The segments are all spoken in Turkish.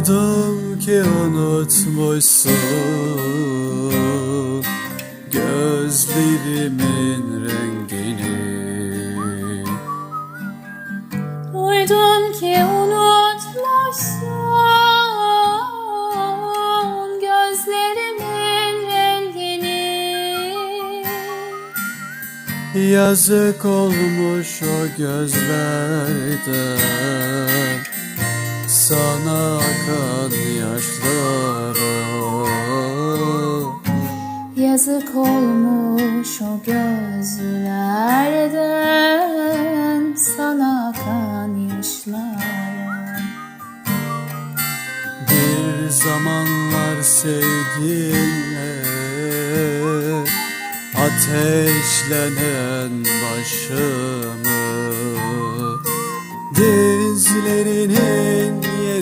Duydum ki unutmuşsun Gözlerimin rengini. Duydum ki unutmuşsun gözlerimin rengini. Yazık olmuş o gözlerden Sana akan yaşlara. Yazık olmuş o gözlerden sana akan yaşlara. Bir zamanlar sevginle Ateşlenen başımı Dizlerinin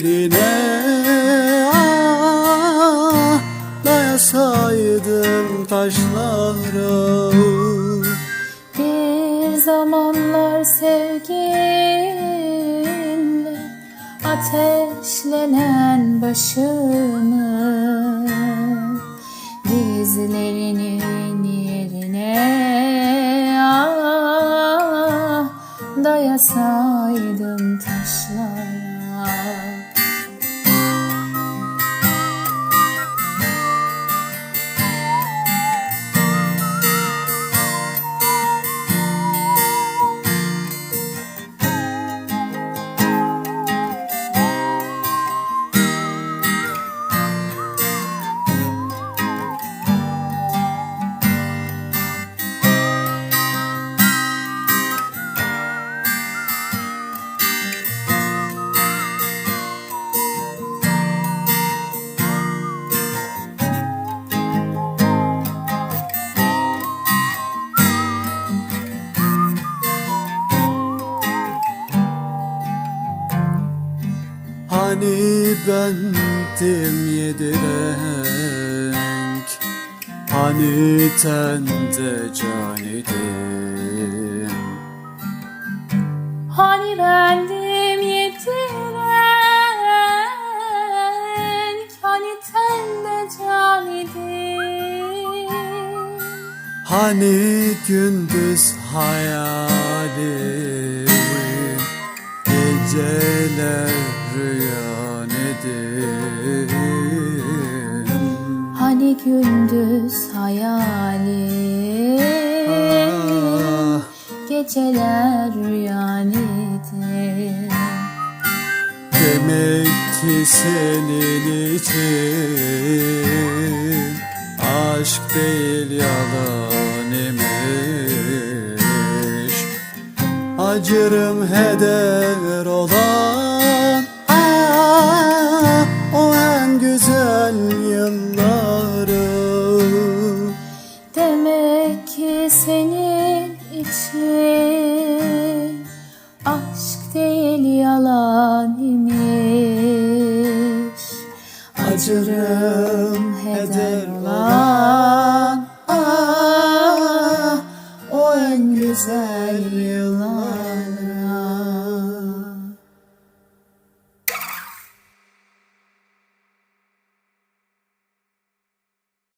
yerine ah, Dayasaydım taşlara Bir zamanlar sevginle ateşlenen başımı dizlerinin yerine ah, dayasaydım Hani bendim yedi renk? Hani tende can idim Hani bendim yedi renk, hani tende can idim. Hani gündüz hayalim Geceler rüya nedim Hani gündüz hayalim, Ah, geceler rüyan idi. Demek ki senin için Aşk değil yalan imiş. Acırım heder olan yardım eder.